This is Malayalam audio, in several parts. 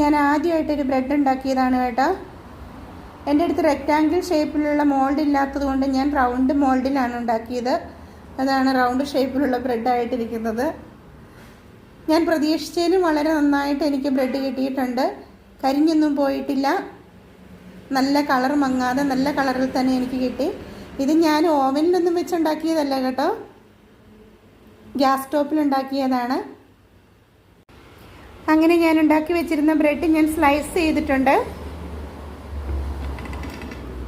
ഞാൻ ആദ്യമായിട്ടൊരു ബ്രെഡ് ഉണ്ടാക്കിയതാണ് കേട്ടോ. എന്റെ അടുത്ത് റെക്റ്റാങ്കിൾ ഷേപ്പിലുള്ള മോൾഡ് ഇല്ലാത്തത് കൊണ്ട് ഞാൻ റൗണ്ട് മോൾഡിലാണ് ഉണ്ടാക്കിയത്. അതാണ് റൗണ്ട് ഷേപ്പിലുള്ള ബ്രെഡായിട്ടിരിക്കുന്നത് ഞാൻ പ്രതീക്ഷിച്ചതിലും വളരെ നന്നായിട്ട് എനിക്ക് ബ്രെഡ് കിട്ടിയിട്ടുണ്ട്. കരിഞ്ഞൊന്നും പോയിട്ടില്ല. നല്ല കളർ മങ്ങാതെ നല്ല കളറിൽ തന്നെ എനിക്ക് കിട്ടി. ഇത് ഞാൻ ഓവനിലൊന്നും വെച്ചുണ്ടാക്കിയതല്ല കേട്ടോ. ഗ്യാസ് സ്റ്റോപ്പിൽ ഉണ്ടാക്കിയതാണ്. അങ്ങനെ ഞാൻ ഉണ്ടാക്കി വെച്ചിരുന്ന ബ്രെഡ് ഞാൻ സ്ലൈസ് ചെയ്തിട്ടുണ്ട്.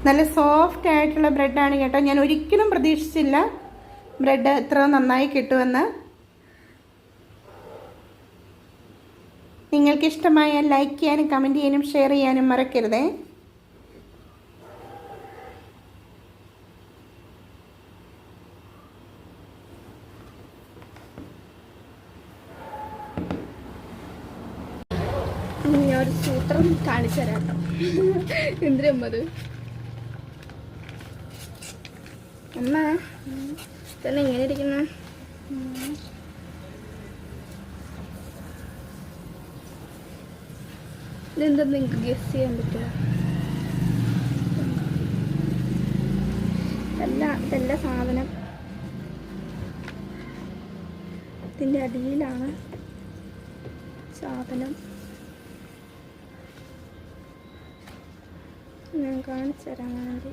നല്ല സോഫ്റ്റ് ആയിട്ടുള്ള ബ്രെഡാണ് കേട്ടോ. ഞാൻ ഒരിക്കലും പ്രതീക്ഷിച്ചില്ല ബ്രെഡ് ഇത്ര നന്നായി കിട്ടുമെന്ന്. നിങ്ങൾക്ക് ഇഷ്ടമായാൽ ലൈക്ക് ചെയ്യാനും കമന്റ് ചെയ്യാനും ഷെയർ ചെയ്യാനും മറക്കരുതേ. ഞാൻ ഒരു സൂത്രം കാണിച്ചു തരാം കേട്ടോ. എന്തിനമ്മത് അമ്മ തന്നെ എങ്ങനെ ഇരിക്കുന്ന? ഇതെന്താ നിങ്ങക്ക് ഗസ് ചെയ്യാൻ പറ്റുക? എല്ലാ ഇതല്ല സാധനം. ഇതിന്റെ അടിയിലാണ് സാധനം. ഞാൻ കാണിച്ചു തരാം വേണ്ടി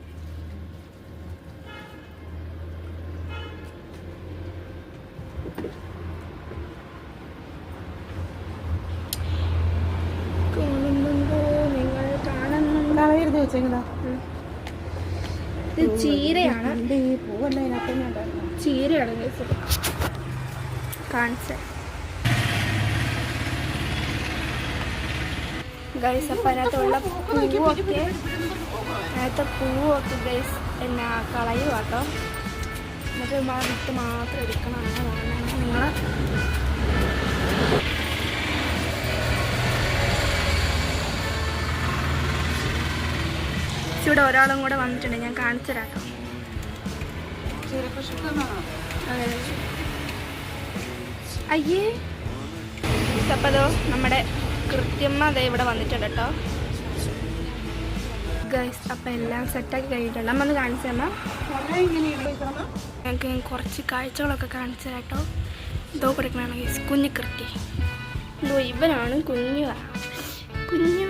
കാണുന്നുണ്ടോ? നിങ്ങൾ കാണുന്നുണ്ടോ? നാളെ ഇത്. ചീരയാണ്. ചീരയാണ് guys ഇത്. കാണിച്ച ഗൈസ് അപ്പം അതിനകത്തുള്ള പൂവൊക്കെ അതിനകത്ത് പൂവൊക്കെ ഗൈസ് എന്നാ കളയുക കേട്ടോ. എന്നിട്ട് മാ വിത്ത് മാത്രം എടുക്കണമാണ് നിങ്ങൾ ഇവിടെ ഒരാളും കൂടെ വന്നിട്ടുണ്ട്. ഞാൻ കാണിച്ചു തരാം കേട്ടോ. അയ്യേ. അപ്പോൾ അതോ നമ്മുടെ കൃത്യമ്മ അതേ ഇവിടെ വന്നിട്ടുണ്ട് കേട്ടോ ഗൈസ് അപ്പം എല്ലാം സെറ്റാക്കി കഴിഞ്ഞിട്ടുണ്ട്. അമ്മ ഒന്ന് കാണിച്ചു തമ്മ ഞങ്ങൾക്ക് കുറച്ച് കാഴ്ചകളൊക്കെ കാണിച്ചു കേട്ടോ ഇതോ കൊടുക്കണതാണ് കുഞ്ഞു കൃത്യ ഇതോ ഇവനാണ് കുഞ്ഞു. കുഞ്ഞു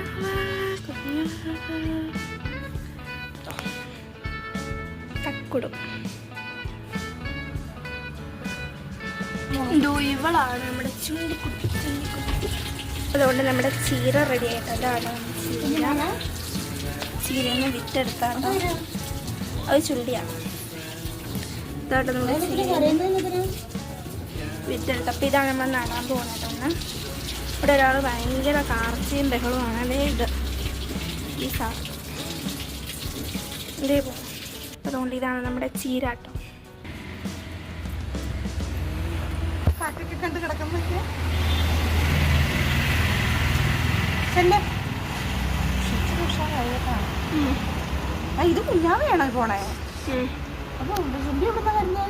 കുഞ്ഞു. തക്കുടും ഇതോ ഇവളാണ് നമ്മുടെ ചുണ്ടിക്കുട്ടി ചുണ്ടിക്കുട്ടി. അതുകൊണ്ട് നമ്മുടെ ചീര റെഡി ആയിട്ടുണ്ട്. അതാണ് ചീര. ചീരന്ന് വിത്തെടുത്താണ് അത് ചുള്ളിയാണ് ഇതോട്ട് നമ്മുടെ ചീര. അപ്പം ഇതാണ് നമ്മൾ നടാൻ പോകുന്നതാണ് ഇവിടെ ഒരാൾ ഭയങ്കര കാർച്ചയും ബഹളവുമാണ്. അതേ ഇത്. ഈ സാ ഇതേ പോകും അതുകൊണ്ട് ഇതാണ് നമ്മുടെ ചീരാട്ടം കാറ്റൊക്കെ കണ്ട് കിടക്കുമ്പോഴേ ചെല്ലേ ആ ഇത് കുഞ്ഞാവയാണോ പോണേ? അപ്പൊ എവിടുന്ന വരുന്നേ?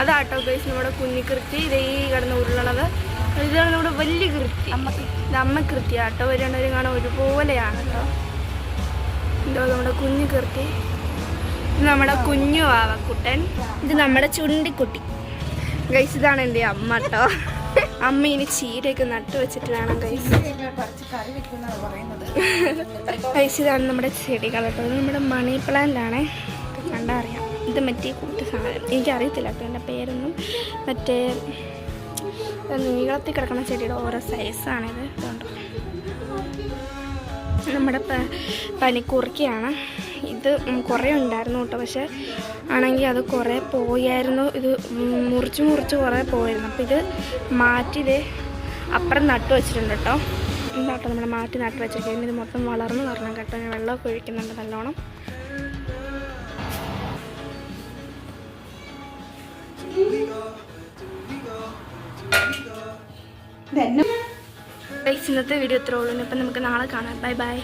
അതാട്ടോ ഗൈസ് നമ്മുടെ കുഞ്ഞിക്കൃത്തി ഇതേ ഈ കിടന്ന് ഉരുളണത്. ഇതാണ് നമ്മുടെ വലിയ കൃത്തി ഇത് അമ്മ കൃത്തി ആട്ടോ ഒരു രണ്ടുപേരും കാണാൻ ഒരുപോലെയാണ് കേട്ടോ. എന്തോ നമ്മുടെ കുഞ്ഞു കൃത്തി നമ്മുടെ കുഞ്ഞു വാവക്കുട്ടൻ. ഇത് നമ്മുടെ ചുണ്ടിക്കുട്ടി. ഗൈസ് ഇതാണ് എന്റെ അമ്മ കേട്ടോ അമ്മ ഇനി ചീരയൊക്കെ നട്ടു വെച്ചിട്ട് വേണം ഗൈസ് ഗൈസ് ഇതാണ് നമ്മുടെ ചെടികൾ കേട്ടോ ഇത് നമ്മുടെ മണി പ്ലാന്റാണേ കണ്ടാ അറിയാം. ഇത് മറ്റേ കൂട്ട് സാധനം. എനിക്കറിയത്തില്ല കേട്ടോ എന്റെ പേരൊന്നും. മറ്റേ നീളത്തിൽ കിടക്കുന്ന ചെടിയുടെ ഓരോ സൈസാണിത് ഇതുണ്ടോ? നമ്മുടെ പനിക്കുറുക്കിയാണ് ഇത് കുറേ ഉണ്ടായിരുന്നു കേട്ടോ. പക്ഷേ ആണെങ്കിൽ അത് കുറേ പോയായിരുന്നു. ഇത് മുറിച്ച് മുറിച്ച് കുറേ പോയിരുന്നു അപ്പോൾ ഇത് മാറ്റി ഇത് അപ്പുറം നട്ടു വെച്ചിട്ടുണ്ട് കേട്ടോ. എന്താട്ടോ നമ്മൾ മാറ്റി നട്ടു വെച്ചിരിക്കുന്നത്. ഇത് മൊത്തം വളർന്നു വരണം കേട്ടോ. ഞാൻ വെള്ളമൊക്കെ ഒഴിക്കുന്നുണ്ട് നല്ലോണം. ഇന്നത്തെ വീഡിയോ ഇത്രേ ഉള്ളൂ. ഇപ്പം നമുക്ക് നാളെ കാണാം. Bye bye